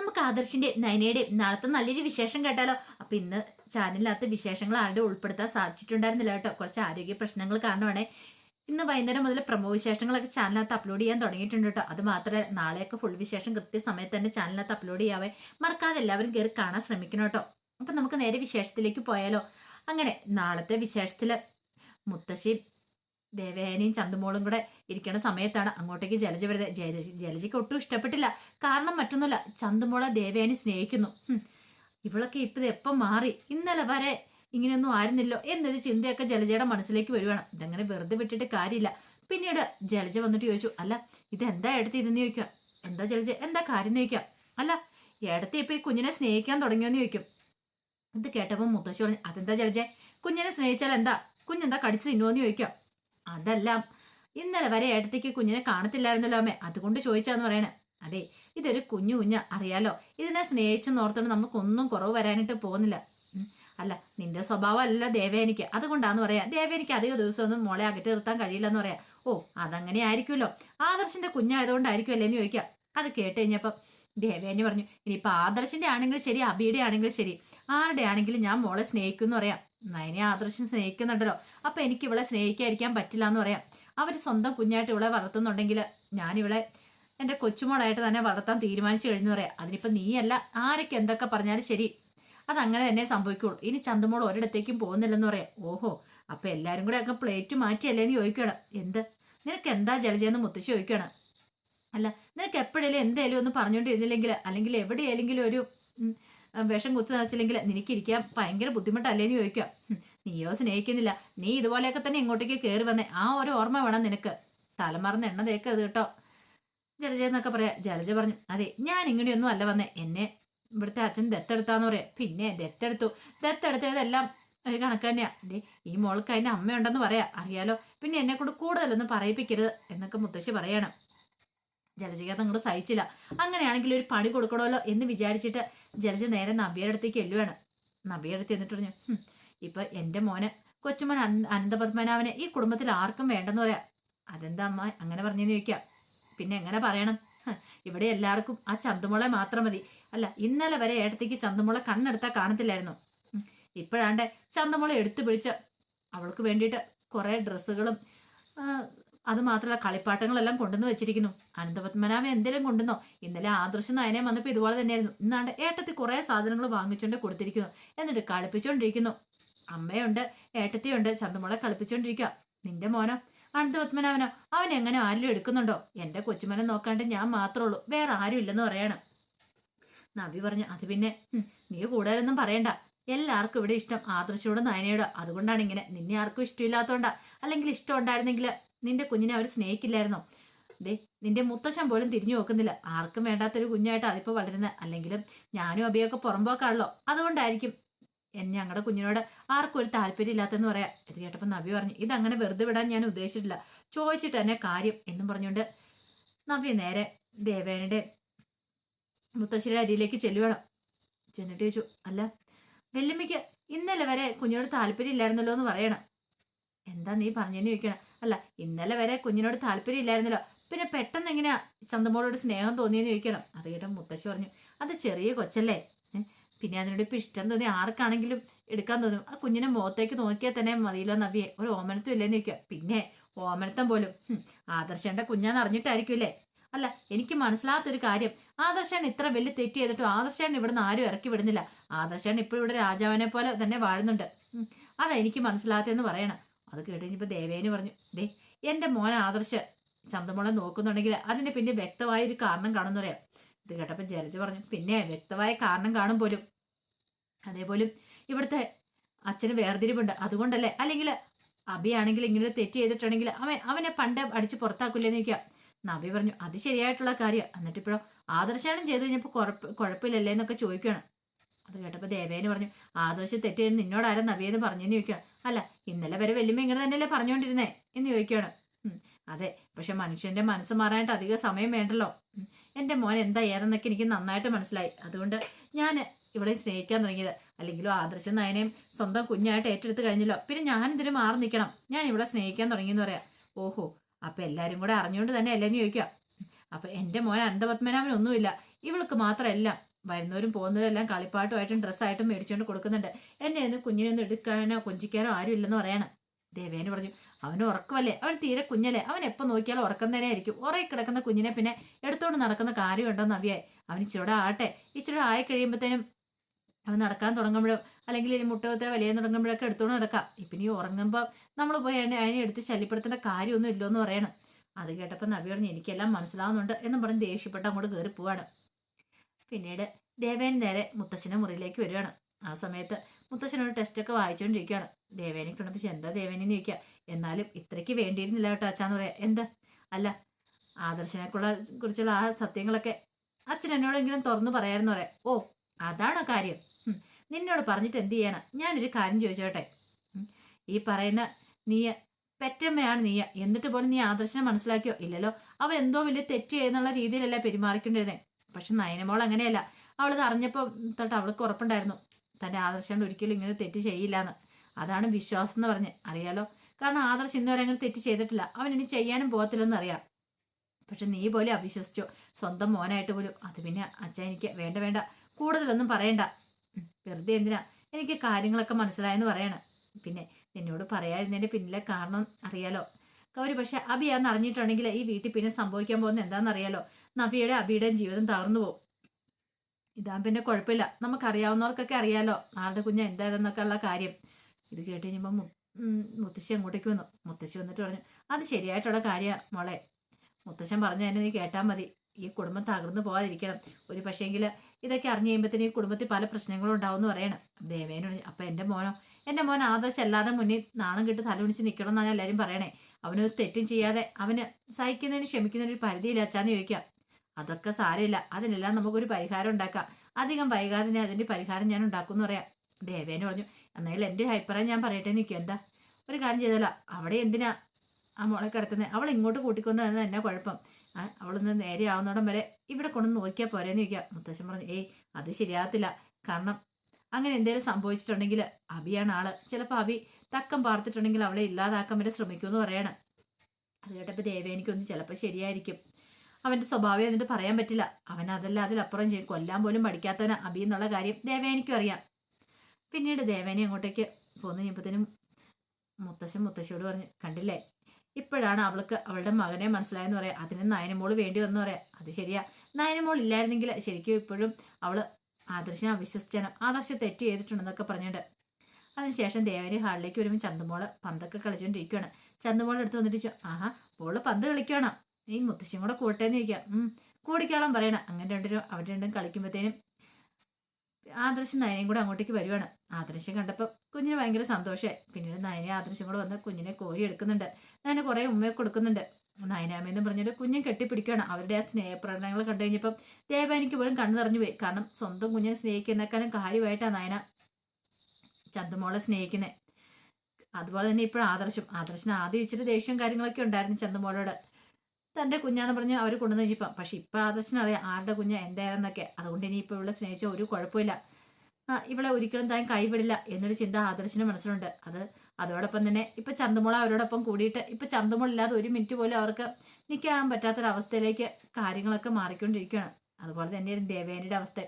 നമുക്ക് ആദർശിന്റെ നയനയുടെയും നാളത്തെ നല്ലൊരു വിശേഷം കേട്ടാലോ? അപ്പൊ ഇന്ന് ചാനലിനകത്ത് വിശേഷങ്ങൾ ആരുടെ ഉൾപ്പെടുത്താൻ സാധിച്ചിട്ടുണ്ടായിരുന്നില്ല കേട്ടോ. കുറച്ച് ആരോഗ്യ പ്രശ്നങ്ങൾ കാരണമാണ്. ഇന്ന് വൈകുന്നേരം മുതൽ പ്രമോ വിശേഷങ്ങളൊക്കെ ചാനലിനകത്ത് അപ്ലോഡ് ചെയ്യാൻ തുടങ്ങിയിട്ടുണ്ട് കേട്ടോ. അത് മാത്രമല്ല നാളെയൊക്കെ ഫുൾ വിശേഷം കൃത്യസമയത്ത് തന്നെ ചാനലിനകത്ത് അപ്ലോഡ് ചെയ്യാവേ. മറക്കാതെ എല്ലാവരും കയറി കാണാൻ ശ്രമിക്കണം കേട്ടോ. അപ്പൊ നമുക്ക് നേരെ വിശേഷത്തിലേക്ക് പോയാലോ. അങ്ങനെ നാളത്തെ വിശേഷത്തിൽ മുത്തശ്ശിയും ദേവയാനിയും ചന്തുമോളും കൂടെ ഇരിക്കുന്ന സമയത്താണ് അങ്ങോട്ടേക്ക് ജലജ വരുന്നത്. ജലജ ജലജയ്ക്ക് ഒട്ടും ഇഷ്ടപ്പെട്ടില്ല. കാരണം മറ്റൊന്നുമല്ല ചന്തുമോളെ ദേവയാനി സ്നേഹിക്കുന്നു. ഇവളൊക്കെ ഇപ്പം എപ്പം മാറി? ഇന്നലെ വരെ ഇങ്ങനെയൊന്നും ആയിരുന്നില്ലോ എന്നൊരു ചിന്തയൊക്കെ ജലജയുടെ മനസ്സിലേക്ക് വരുവാണ്. ഇതങ്ങനെ വെറുതെ വിട്ടിട്ട് കാര്യമില്ല. പിന്നീട് ജലജ വന്നിട്ട് ചോദിച്ചു അല്ല ഇതെന്താ എടുത്ത് ഇതെന്ന് ചോദിക്കുക? എന്താ ജലജ? എന്താ കാര്യം എന്ന് ചോദിക്കുക? അല്ല എടുത്ത് ഇപ്പം ഈ കുഞ്ഞിനെ സ്നേഹിക്കാൻ തുടങ്ങിയെന്ന് ചോദിക്കും. ഇത് കേട്ടപ്പോൾ മുത്തശ്ശി പറഞ്ഞു അതെന്താ ജലജ? കുഞ്ഞിനെ സ്നേഹിച്ചാൽ എന്താ? കുഞ്ഞെന്താ കടിച്ചു തിന്നുവോന്ന് ചോദിക്കുക? അതെല്ലാം. ഇന്നലെ വരെ ഏട്ടത്തേക്ക് കുഞ്ഞിനെ കാണത്തില്ലായിരുന്നല്ലോ അമ്മേ. അതുകൊണ്ട് ചോദിച്ചാന്ന് പറയണേ. അതെ ഇതൊരു കുഞ്ഞു കുഞ്ഞ അറിയാലോ. ഇതിനെ സ്നേഹിച്ചെന്ന് ഓർത്തോണ്ട് നമുക്കൊന്നും കുറവ് വരാനായിട്ട് പോകുന്നില്ല. അല്ല നിന്റെ സ്വഭാവം അല്ല ദേവേനിക്ക് അതുകൊണ്ടാന്ന് പറയാ ദേവേനിക്ക് അധിക ദിവസമൊന്നും മോളെ അകറ്റി നിർത്താൻ കഴിയില്ലെന്ന് പറയാ. ഓ അതങ്ങനെ ആയിരിക്കുമല്ലോ. ആദർശിന്റെ കുഞ്ഞായതുകൊണ്ടായിരിക്കും അല്ലേന്ന് ചോദിക്കാം. അത് കേട്ട് കഴിഞ്ഞപ്പം ദേവേനി പറഞ്ഞു ഇനിയിപ്പൊ ആദർശിന്റെ ആണെങ്കിലും ശരി അബിയുടെ ആണെങ്കിലും ശരി. ആരുടെ ആണെങ്കിലും ഞാൻ മോളെ സ്നേഹിക്കും പറയാം. നയനെ ആദർശം സ്നേഹിക്കുന്നുണ്ടല്ലോ. അപ്പൊ എനിക്ക് ഇവളെ സ്നേഹിക്കാതിരിക്കാൻ പറ്റില്ല എന്ന് പറയാം. അവർ സ്വന്തം കുഞ്ഞായിട്ട് ഇവിടെ വളർത്തുന്നുണ്ടെങ്കിൽ ഇവളെ എന്റെ കൊച്ചുമോളായിട്ട് തന്നെ വളർത്താൻ തീരുമാനിച്ചു കഴിഞ്ഞു പറയാം. അതിനിപ്പോ നീയല്ല ആരൊക്കെ എന്തൊക്കെ പറഞ്ഞാലും ശരി അതങ്ങനെ തന്നെ സംഭവിക്കുള്ളൂ. ഇനി ചന്തമോൾ ഒരിടത്തേക്കും പോകുന്നില്ലെന്ന് പറയാം. ഓഹോ അപ്പം എല്ലാവരും കൂടെ ഒക്കെ പ്ലേറ്റ് മാറ്റിയല്ലേ എന്ന് ചോദിക്കണം എന്ത്? നിനക്ക് എന്താ ജലജയെന്ന് മുത്തശ്ശി ചോദിക്കണം അല്ല നിനക്ക് എപ്പോഴേലും എന്തേലും ഒന്ന് പറഞ്ഞുകൊണ്ടിരുന്നില്ലെങ്കിൽ അല്ലെങ്കിൽ എവിടെയെങ്കിലും ഒരു വിഷം കുത്തി നിറച്ചില്ലെങ്കിൽ നിനക്കിരിക്കാൻ ഭയങ്കര ബുദ്ധിമുട്ടല്ലേന്ന് ചോദിക്കുക. നീയോ സ്നേഹിക്കുന്നില്ല. നീ ഇതുപോലെയൊക്കെ തന്നെ ഇങ്ങോട്ടേക്ക് കയറി വന്നേ. ആ ഒരു ഓർമ്മ വേണം നിനക്ക്. തലമറന്ന് എണ്ണ തേക്കരുത് കേട്ടോ. ജലജ എന്നൊക്കെ പറയാം. ജലജ പറഞ്ഞു അതെ ഞാൻ ഇങ്ങനെയൊന്നും അല്ല വന്നേ. എന്നെ ഇവിടുത്തെ അച്ഛൻ ദത്തെടുത്താന്ന് പറയാം. പിന്നെ ദത്തെടുത്തു. ദത്തെടുത്തതെല്ലാം കണക്ക് തന്നെയാ. ദേ ഈ മോൾക്ക് അതിന്റെ അമ്മയുണ്ടെന്ന് പറയാം. അറിയാലോ. പിന്നെ എന്നെ കൊണ്ട് കൂടുതലൊന്നും പറയിപ്പിക്കരുത് എന്നൊക്കെ മുത്തശ്ശി പറയണം. ജലജയ്ക്ക് അതങ്ങോട്ട് സഹിച്ചില്ല. അങ്ങനെയാണെങ്കിൽ ഒരു പണി കൊടുക്കണമല്ലോ എന്ന് വിചാരിച്ചിട്ട് ജലജ നേരെ നബിയുടെ അടുത്തേക്ക് എല്ലുവാണ്. നബിയുടെ അടുത്ത് എന്നിട്ട് പറഞ്ഞു ഇപ്പൊ എന്റെ മോനെ കൊച്ചുമോൻ അന- അനന്തപത്മനാഭനെ ഈ കുടുംബത്തിൽ ആർക്കും വേണ്ടെന്ന് പറയാം. അതെന്താ അമ്മ അങ്ങനെ പറഞ്ഞെന്ന് ചോദിക്കാം. പിന്നെ എങ്ങനെ പറയണം? ഇവിടെ എല്ലാവർക്കും ആ ചന്തുമുളെ മാത്രം മതി. അല്ല ഇന്നലെ വരെ ഏട്ടത്തേക്ക് ചന്തുമുള കണ്ണെടുത്താൽ കാണത്തില്ലായിരുന്നു. ഇപ്പോഴാണ്ട് ചന്തമുള എടുത്തു പിടിച്ച് അവൾക്ക് വേണ്ടിയിട്ട് കുറേ ഡ്രസ്സുകളും അത് മാത്രമല്ല കളിപ്പാട്ടങ്ങളെല്ലാം കൊണ്ടുവന്ന് വെച്ചിരിക്കുന്നു. അനന്തപത്മനാഭൻ എന്തെങ്കിലും കൊണ്ടുവന്നോ? ഇന്നലെ ആദർശ നയനെ വന്നപ്പോൾ ഇതുപോലെ തന്നെയായിരുന്നു. ഇന്നാണ്ട് ഏട്ടത്തി കുറേ സാധനങ്ങൾ വാങ്ങിച്ചുകൊണ്ട് കൊടുത്തിരിക്കുന്നു. എന്നിട്ട് കളിപ്പിച്ചുകൊണ്ടിരിക്കുന്നു അമ്മയുണ്ട് ഏട്ടത്തിയുണ്ട് ചന്തമുളെ കളിപ്പിച്ചുകൊണ്ടിരിക്കുക നിന്റെ മോനോ? അനന്തപത്മനാഭനോ? അവൻ എങ്ങനെ ആരിലും എടുക്കുന്നുണ്ടോ? എന്റെ കൊച്ചുമനെ നോക്കാണ്ട് ഞാൻ മാത്രമേ ഉള്ളൂ. വേറെ ആരും ഇല്ലെന്ന് പറയണം. നബി പറഞ്ഞു അത് പിന്നെ നീ കൂടുതലൊന്നും പറയണ്ട. എല്ലാവർക്കും ഇവിടെ ഇഷ്ടം ആദർശയോടും നയനയോടും. അതുകൊണ്ടാണ് ഇങ്ങനെ. നിന്നെ ആർക്കും ഇഷ്ടമില്ലാത്തോണ്ടാ. അല്ലെങ്കിൽ ഇഷ്ടം ഉണ്ടായിരുന്നെങ്കിൽ നിന്റെ കുഞ്ഞിനെ അവർ സ്നേഹിക്കില്ലായിരുന്നോ? ദേ നിന്റെ മുത്തശ്ശൻ പോലും തിരിഞ്ഞു നോക്കുന്നില്ല. ആർക്കും വേണ്ടാത്തൊരു കുഞ്ഞായിട്ട് അതിപ്പോ വളരുന്നത് അല്ലെങ്കിലും ഞാനും അബിയൊക്കെ പുറമ്പോക്കാണല്ലോ. അതുകൊണ്ടായിരിക്കും ഞങ്ങളുടെ കുഞ്ഞിനോട് ആർക്കും ഒരു താല്പര്യം ഇല്ലാത്തെന്ന് പറയാം. ഇത് കേട്ടപ്പോൾ നബി പറഞ്ഞു ഇതങ്ങനെ വെറുതെ വിടാൻ ഞാൻ ഉദ്ദേശിച്ചിട്ടില്ല. ചോദിച്ചിട്ട് തന്നെ കാര്യം എന്നും പറഞ്ഞുകൊണ്ട് നബി നേരെ ദേവേനയുടെ മുത്തശ്ശിയുടെ അരിയിലേക്ക് ചെല്ലുവേണം. ചെന്നിട്ട് ചോദിച്ചു അല്ല വെല്ലുമ്മയ്ക്ക് ഇന്നലെ വരെ കുഞ്ഞിനോട് താല്പര്യം ഇല്ലായിരുന്നല്ലോ എന്ന് പറയണം. എന്താ നീ പറഞ്ഞു ചോദിക്കണം. അല്ല ഇന്നലെ വരെ കുഞ്ഞിനോട് താല്പര്യം ഇല്ലായിരുന്നല്ലോ. പിന്നെ പെട്ടെന്ന് എങ്ങനെയാ ചന്തമോളോട് സ്നേഹം തോന്നിയെന്ന് ചോദിക്കണം. അത് കേട്ടോ മുത്തശ്ശി പറഞ്ഞു അത് ചെറിയ കൊച്ചല്ലേ? പിന്നെ അതിനോട് ഇപ്പം ഇഷ്ടം തോന്നി. ആർക്കാണെങ്കിലും എടുക്കാൻ തോന്നും. ആ കുഞ്ഞിനെ മുഖത്തേക്ക് നോക്കിയാൽ തന്നെ മതിയല്ലോ നബിയെ ഒരു ഓമനത്വം ഇല്ലേന്ന് ചോദിക്കുക. പിന്നെ ഓമനത്തം പോലും. ഹും, ആദർശന്റെ കുഞ്ഞാന്ന് അറിഞ്ഞിട്ടായിരിക്കുമല്ലേ അല്ല എനിക്ക് മനസ്സിലാത്തൊരു കാര്യം. ആദർശൻ ഇത്ര വലിയ തെറ്റ് ചെയ്തിട്ടും ആദർശൻ ഇവിടുന്ന് ആരും ഇറക്കി വിടുന്നില്ല. ആദർശൻ ഇപ്പോഴും ഇവിടെ രാജാവിനെ പോലെ തന്നെ വാഴുന്നുണ്ട്. അതാ എനിക്ക് മനസ്സിലാത്തതെന്ന് പറയണം. അത് കേട്ടുകഴിഞ്ഞപ്പോൾ ദേവേന് പറഞ്ഞു ദേ എന്റെ മോൻ ആദർശ് ചന്തമോളെ നോക്കുന്നുണ്ടെങ്കിൽ അതിന് പിന്നെ വ്യക്തമായ ഒരു കാരണം കാണുമെന്ന് പറയാം. ഇത് കേട്ടപ്പോൾ ജലജ പറഞ്ഞു പിന്നെ വ്യക്തമായ കാരണം കാണും പോലും. അതേപോലും ഇവിടുത്തെ അച്ഛന് വേർതിരിവുണ്ട്. അതുകൊണ്ടല്ലേ? അല്ലെങ്കിൽ അബിയാണെങ്കിൽ ഇങ്ങനെ തെറ്റ് ചെയ്തിട്ടുണ്ടെങ്കിൽ അവൻ അവനെ പണ്ട് അടിച്ച് പുറത്താക്കില്ലെന്ന് ചോദിക്കാം. നബി പറഞ്ഞു അത് ശരിയായിട്ടുള്ള കാര്യം. എന്നിട്ട് ഇപ്പോഴോ ചെയ്ത് കഴിഞ്ഞപ്പോൾ കുഴപ്പ കുഴപ്പമില്ലല്ലേ എന്നൊക്കെ ചോദിക്കുകയാണ് അത് കേട്ടപ്പോൾ ദേവേന് പറഞ്ഞു ആദർശ ചെയ്ത് നിന്നോടാരും നവിയെന്ന് പറഞ്ഞെന്ന് ചോദിക്കുകയാണ് അല്ല ഇന്നലെ വരെ വല്യമ്മ ഇങ്ങനെ തന്നെയല്ലേ പറഞ്ഞുകൊണ്ടിരുന്നേ എന്ന് ചോദിക്കുകയാണ് അതെ പക്ഷെ മനുഷ്യന്റെ മനസ്സ് മാറാനായിട്ട് അധികം സമയം വേണ്ടല്ലോ. എന്റെ മോൻ എന്താ ഏതെന്നൊക്കെ എനിക്ക് നന്നായിട്ട് മനസ്സിലായി. അതുകൊണ്ട് ഞാൻ ഇവിടെ സ്നേഹിക്കാൻ തുടങ്ങിയത്. അല്ലെങ്കിലും ആദർശം നയനെയും സ്വന്തം കുഞ്ഞായിട്ട് ഏറ്റെടുത്ത് കഴിഞ്ഞല്ലോ. പിന്നെ ഞാൻ ഇതിന് മാറി നിൽക്കണം. ഞാൻ ഇവിടെ സ്നേഹിക്കാൻ തുടങ്ങിയെന്ന് പറയാം. ഓഹോ അപ്പൊ എല്ലാരും കൂടെ അറിഞ്ഞുകൊണ്ട് തന്നെ അല്ലേന്ന് ചോദിക്കുക അപ്പൊ എന്റെ മോൻ അനന്തപത്മനാഭൻ ഒന്നുമില്ല ഇവൾക്ക് മാത്രമല്ല. വരുന്നവരും പോകുന്നവരും എല്ലാം കളിപ്പാട്ടുമായിട്ടും ഡ്രസ്സായിട്ടും മേടിച്ചുകൊണ്ട് കൊടുക്കുന്നുണ്ട്. എന്നെ ഒന്ന് കുഞ്ഞിനെ ഒന്ന് എടുക്കാനോ കൊഞ്ചിക്കാനോ ആരും ഇല്ലെന്ന് പറയണം. ദേവേന് പറഞ്ഞു അവന് ഉറക്കമല്ലേ? അവൻ തീരെ കുഞ്ഞല്ലേ? അവൻ എപ്പോൾ നോക്കിയാലും ഉറക്കം തന്നെ ആയിരിക്കും ഉറയി കിടക്കുന്ന കുഞ്ഞിനെ പിന്നെ എടുത്തുകൊണ്ട് നടക്കുന്ന കാര്യമുണ്ടോന്ന് അവിയായി അവൻ ഇച്ചിരൂടെ ആട്ടെ ഇച്ചിരൂടെ ആയി കഴിയുമ്പോഴത്തേനും അവൻ നടക്കാൻ തുടങ്ങുമ്പോഴോ അല്ലെങ്കിൽ ഇനി മുട്ടകത്തെ വലിയ തുടങ്ങുമ്പോഴൊക്കെ എടുത്തുകൊണ്ട് നടക്കാം. ഇപ്പം ഈ ഉറങ്ങുമ്പോൾ നമ്മൾ പോയി അതിനെ എടുത്ത് ശല്യപ്പെടുത്തേണ്ട കാര്യമൊന്നും ഇല്ലോ എന്ന് പറയണം. അത് കേട്ടപ്പോൾ നവി പറഞ്ഞു എനിക്കെല്ലാം മനസ്സിലാവുന്നുണ്ട് എന്ന് പറഞ്ഞ് ദേഷ്യപ്പെട്ട് അങ്ങോട്ട് കയറി പോവാണ്. പിന്നീട് ദേവേൻ നേരെ മുത്തശ്ശന്റെ മുറിയിലേക്ക് വരികയാണ്. ആ സമയത്ത് മുത്തശ്ശനോട് ടെസ്റ്റൊക്കെ വായിച്ചുകൊണ്ടിരിക്കുകയാണ്. ദേവേനെ കണ്ടപ്പോൾ എന്താ ദേവേനെ എന്ന് ചോദിക്കുക? എന്നാലും ഇത്രയ്ക്ക് വേണ്ടിയിരുന്നില്ല കേട്ടോ അച്ഛാന്ന് പറയാം എന്താ? അല്ല ആദർശനെക്കുള്ള കുറിച്ചുള്ള ആ സത്യങ്ങളൊക്കെ അച്ഛൻ എന്നോടെങ്കിലും തുറന്നു പറയാമെന്ന് പറയാം ഓ അതാണോ കാര്യം? നിന്നോട് പറഞ്ഞിട്ട് എന്ത് ചെയ്യാനാ? ഞാനൊരു കാര്യം ചോദിച്ചോട്ടെ. ഈ പറയുന്ന നീയ പെറ്റമ്മയാണ് നീയ. എന്നിട്ട് പോലും നീ ആദർശനെ മനസ്സിലാക്കിയോ? ഇല്ലല്ലോ അവൻ എന്തോ വലിയ തെറ്റ് ചെയ്യുന്നുള്ള രീതിയിലല്ല പെരുമാറിക്കൊണ്ടിരുന്നേ. പക്ഷെ നയനമോൾ അങ്ങനെയല്ല. അവളത് അറിഞ്ഞപ്പോൾ തൊട്ട് അവൾക്ക് ഉറപ്പുണ്ടായിരുന്നു. തന്റെ ആദർശം ഒരിക്കലും ഇങ്ങനെ തെറ്റ് ചെയ്യില്ല എന്ന് അതാണ് വിശ്വാസം എന്ന് പറഞ്ഞ്. അറിയാലോ? കാരണം ആദർശ് ഇന്നുവരെ അങ്ങനെ തെറ്റ് ചെയ്തിട്ടില്ല. അവൻ ഇനി ചെയ്യാനും പോകത്തില്ലെന്ന് അറിയാം. പക്ഷെ നീ പോലെ അവിശ്വസിച്ചോ? സ്വന്തം മോനായിട്ട് പോലും. അത് പിന്നെ അച്ഛ എനിക്ക് വേണ്ട വേണ്ട. കൂടുതലൊന്നും പറയണ്ട. വെറുതെ എന്തിനാ? എനിക്ക് കാര്യങ്ങളൊക്കെ മനസ്സിലായെന്ന് പറയാണ്. പിന്നെ നിന്നോട് പറയാതിന്റെ പിന്നിലെ കാരണം അറിയാലോ? കൗരി പക്ഷെ അബിയാന്ന് അറിഞ്ഞിട്ടുണ്ടെങ്കിൽ ഈ വീട്ടിൽ പിന്നെ സംഭവിക്കാൻ പോകുന്ന എന്താണെന്ന് നബിയുടെ അബിയുടെയും ജീവിതം തകർന്നു പോകും. ഇതാ പിന്നെ കുഴപ്പമില്ല. നമുക്കറിയാവുന്നവർക്കൊക്കെ അറിയാലോ ആരുടെ കുഞ്ഞ് എന്തായിരുന്നൊക്കെ ഉള്ള കാര്യം. ഇത് കേട്ട് കഴിഞ്ഞപ്പോൾ മുത്തശ്ശി അങ്ങോട്ടേക്ക് വന്നു. മുത്തശ്ശി വന്നിട്ട് പറഞ്ഞു അത് ശരിയായിട്ടുള്ള കാര്യമാണ് മോളെ. മുത്തശ്ശൻ പറഞ്ഞു തന്നെ നീ കേട്ടാൽ മതി. ഈ കുടുംബം തകർന്നു പോകാതിരിക്കണം ഒരു പക്ഷേങ്കിൽ ഇതൊക്കെ അറിഞ്ഞു കഴിയുമ്പോഴത്തേന് ഈ കുടുംബത്തിൽ പല പ്രശ്നങ്ങളും ഉണ്ടാവും എന്ന് പറയണം ദേവേനോട് അപ്പം എന്റെ മോനോ എന്റെ മോൻ ആദർശം എല്ലാവരുടെ മുന്നിൽ നാണം കിട്ട് തലകുണിച്ച് നിൽക്കണം എന്നാണ് എല്ലാവരും പറയണേ. അവന് തെറ്റും ചെയ്യാതെ അവന് സഹിക്കുന്നതിന് ക്ഷമിക്കുന്നതിന് ഒരു പരിധിയില്ല അച്ഛാന്ന് ചോദിക്കാം. അതൊക്കെ സാരമില്ല. അതിനെല്ലാം നമുക്കൊരു പരിഹാരം ഉണ്ടാക്കാം. അധികം വൈകാതെ തന്നെ അതിന്റെ പരിഹാരം ഞാൻ ഉണ്ടാക്കും എന്ന് പറയാം. ദേവേനെ പറഞ്ഞു എന്നാലും എന്റെ അഭിപ്രായം ഞാൻ പറയട്ടെ നിൽക്കും എന്താ? ഒരു കാര്യം ചെയ്തല്ല അവിടെ എന്തിനാ ആ മോളെ കിടത്തുന്നത് അവൾ ഇങ്ങോട്ട് കൂട്ടിക്കൊന്നു എന്ന് തന്നെ കുഴപ്പം? അവളൊന്ന് നേരെ ആവുന്നോടം വരെ ഇവിടെ കൊണ്ടു നോക്കിയാൽ പോരേന്ന് ചോദിക്കാം മുത്തശ്ശൻ പറഞ്ഞു ഏയ് അത് ശരിയാകത്തില്ല. കാരണം അങ്ങനെ എന്തെങ്കിലും സംഭവിച്ചിട്ടുണ്ടെങ്കിൽ അബിയാണ് ആൾ. ചിലപ്പോൾ അബി തക്കം പാർത്തിട്ടുണ്ടെങ്കിൽ അവളെ ഇല്ലാതാക്കാൻ വരെ ശ്രമിക്കുമെന്ന് പറയണം. അത് കേട്ടപ്പോൾ ദേവേനിക്കൊന്ന് ചിലപ്പോൾ ശരിയായിരിക്കും. അവന്റെ സ്വഭാവം എന്നിട്ട് പറയാൻ പറ്റില്ല. അവൻ അതല്ല അതിലപ്പുറം ചെയ്യും. കൊല്ലാൻ പോലും പഠിക്കാത്തവന അബി എന്നുള്ള കാര്യം ദേവേനിക്കും അറിയാം. പിന്നീട് ദേവേനെ അങ്ങോട്ടേക്ക് പോന്നു. കഴിയുമ്പോഴത്തേനും മുത്തശ്ശൻ മുത്തശ്ശിയോട് പറഞ്ഞു കണ്ടില്ലേ? ഇപ്പോഴാണ് അവൾക്ക് അവളുടെ മകനെ മനസ്സിലായെന്ന് പറയാം. അതിന് നയനമോൾ വേണ്ടി വന്നു പറയാം. അത് ശരിയാ. നയനമോൾ ഇല്ലായിരുന്നെങ്കിൽ ശരിക്കും ഇപ്പോഴും അവൾ ആദർശനെ അവിശ്വസിച്ചാണ്. ആദർശം തെറ്റ് ചെയ്തിട്ടുണ്ടെന്നൊക്കെ പറഞ്ഞിട്ട് അതിനുശേഷം ദേവന് ഹാളിലേക്ക് വരുമ്പോൾ ചന്തുമോൾ പന്തൊക്കെ കളിച്ചുകൊണ്ടിരിക്കുകയാണ് ചന്തുമോൾ എടുത്ത് വന്നിട്ട് ആഹാ മോൾ പന്ത് കളിക്കണം ഈ മുത്തശ്ശിയും കൂടെ കൂട്ടേന്ന് ചോദിക്കാം. ഉം കൂടിക്കാളം പറയണം. അങ്ങനെ രണ്ടുപേരും അവർ രണ്ടും കളിക്കുമ്പോഴത്തേനും ആദർശം നയനയും കൂടെ അങ്ങോട്ടേക്ക് വരുവാണ്. ആദർശം കണ്ടപ്പോൾ കുഞ്ഞിന് ഭയങ്കര സന്തോഷമായി പിന്നീട് നയനെ ആദർശം കൂടെ വന്ന് കുഞ്ഞിനെ കോരി എടുക്കുന്നുണ്ട്. നയന കുറേ ഉമ്മയെ കൊടുക്കുന്നുണ്ട്. നയനാമെന്ന് പറഞ്ഞിട്ട് കുഞ്ഞും കെട്ടിപ്പിടിക്കുകയാണ് അവരുടെ ആ സ്നേഹപ്രകടനങ്ങൾ കണ്ടു കഴിഞ്ഞപ്പം ദേവാനിക്ക് പോലും കണ്ണു നിറഞ്ഞു പോയി. കാരണം സ്വന്തം കുഞ്ഞിനെ സ്നേഹിക്കുന്നേക്കാളും കാര്യമായിട്ടാണ് നയന ചന്തുമോളെ സ്നേഹിക്കുന്നത് അതുപോലെ തന്നെ ഇപ്പോൾ ആദർശം. ആദർശന് ആദ്യം ഇച്ചിരി ദേഷ്യവും കാര്യങ്ങളൊക്കെ ഉണ്ടായിരുന്നു ചന്തുമോളോട്. തന്റെ കുഞ്ഞാന്ന് പറഞ്ഞ് അവർ കൊണ്ടുവന്ന് ഇപ്പം പക്ഷെ ഇപ്പം ആദർശനറിയാം ആരുടെ കുഞ്ഞ എന്തായിരുന്നൊക്കെ. അതുകൊണ്ട് ഇനി ഇപ്പോൾ ഇവിടെ സ്നേഹിച്ച ഒരു കുഴപ്പമില്ല. ഇവളെ ഒരിക്കലും താൻ കൈവിടില്ല എന്നൊരു ചിന്ത ആദർശന് മനസ്സിലുണ്ട്. അത് അതോടൊപ്പം തന്നെ ഇപ്പൊ ചന്തമുള അവരോടൊപ്പം കൂടിയിട്ട് ഇപ്പൊ ചന്തമുള ഇല്ലാതെ ഒരു മിനിറ്റ് പോലും അവർക്ക് നിൽക്കാൻ പറ്റാത്തൊരവസ്ഥയിലേക്ക് കാര്യങ്ങളൊക്കെ മാറിക്കൊണ്ടിരിക്കുകയാണ്. അതുപോലെ തന്നെയായിരുന്നു ദേവേനയുടെ അവസ്ഥ.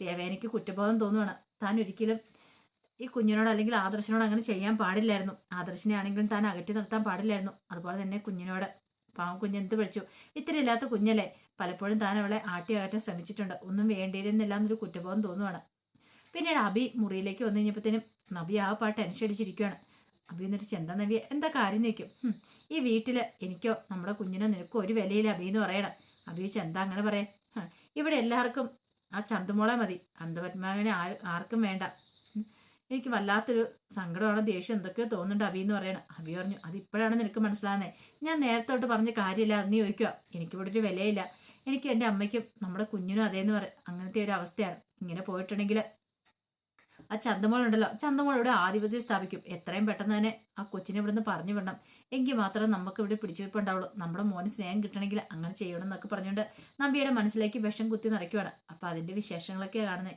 ദേവേനയ്ക്ക് കുറ്റബോധം തോന്നുവാണ്. താൻ ഒരിക്കലും ഈ കുഞ്ഞിനോട് അല്ലെങ്കിൽ ആദർശനോട് അങ്ങനെ ചെയ്യാൻ പാടില്ലായിരുന്നു. ആദർശനെ ആണെങ്കിലും താൻ അകറ്റി നിർത്താൻ പാടില്ലായിരുന്നു. അതുപോലെ തന്നെ കുഞ്ഞിനോട് പാവം കുഞ്ഞ് എന്ത് പഠിച്ചു? ഇത്ര ഇല്ലാത്ത കുഞ്ഞല്ലേ? പലപ്പോഴും താൻ അവളെ ആട്ടി അകറ്റാൻ ശ്രമിച്ചിട്ടുണ്ട്. ഒന്നും വേണ്ടിയിരുന്നില്ല എന്നൊരു കുറ്റബോധം തോന്നുവാണ്. പിന്നീട് അബി മുറിയിലേക്ക് വന്നു കഴിഞ്ഞപ്പോഴത്തേനും നബി ആ പാട്ട് ടെൻഷൻ അടിച്ചിരിക്കുകയാണ് അബി എന്നിട്ട് ചെന്താ നബിയെ എന്താ കാര്യം നോക്കും ഈ വീട്ടിൽ എനിക്കോ നമ്മുടെ കുഞ്ഞിനോ നിനക്കോ ഒരു വിലയില്ല അബി എന്ന് പറയണം. അബി ചെന്താ അങ്ങനെ പറയാൻ? ഇവിടെ എല്ലാവർക്കും ആ ചന്തുമോളെ മതി. അന്ധപത്മാവിനെ ആർ ആർക്കും വേണ്ട. എനിക്ക് വല്ലാത്തൊരു സങ്കടമാണ് ദേഷ്യം എന്തൊക്കെയോ തോന്നുന്നുണ്ട് അബി എന്ന് പറയണം. അബി പറഞ്ഞു അത് ഇപ്പോഴാണ് നിനക്ക് മനസ്സിലാകുന്നത് ഞാൻ നേരത്തോട്ട് പറഞ്ഞ കാര്യമില്ല നീ ചോദിക്കുക എനിക്കിവിടെ ഒരു വിലയില്ല. എനിക്ക് എന്റെ അമ്മയ്ക്കും നമ്മുടെ കുഞ്ഞിനും അതേന്ന് പറയും അങ്ങനത്തെ ഒരു അവസ്ഥയാണ്. ഇങ്ങനെ പോയിട്ടുണ്ടെങ്കിൽ ആ ചന്തമോളുണ്ടല്ലോ ചന്തമോളോട് ആധിപത്യം സ്ഥാപിക്കും. എത്രയും പെട്ടെന്ന് തന്നെ ആ കൊച്ചിനെ ഇവിടുന്ന് പറഞ്ഞു വിടണം. എങ്കിൽ മാത്രമേ നമുക്ക് ഇവിടെ പിടിച്ചുവെപ്പുണ്ടാവുള്ളൂ നമ്മുടെ മോന് സ്നേഹം കിട്ടണമെങ്കിൽ അങ്ങനെ ചെയ്യണം എന്നൊക്കെ പറഞ്ഞുകൊണ്ട് നമ്പിയുടെ മനസ്സിലേക്ക് വിഷം കുത്തി നിറയ്ക്കുവാണ്. അപ്പോൾ അതിന്റെ വിശേഷങ്ങളൊക്കെ കാണുന്നത്